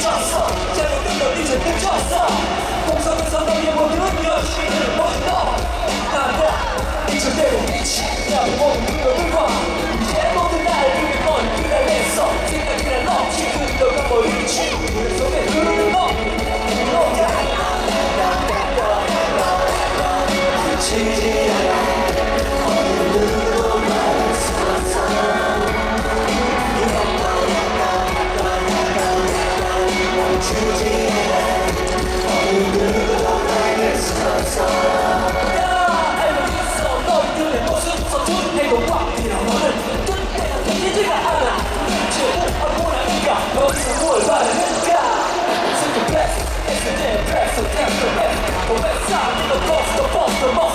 잊었어 잘못된 걸 이제 묻혔어. 공성에서 너의 모든 여신을 먼저 난너 이제대로 미치냐고 모든 그녀를 봐 이제 모든 날 그게 넌 그래냈어. 생각이란 없이 흘러가 버린 친구들 속에 흐르는 너 the boss, the boss, the boss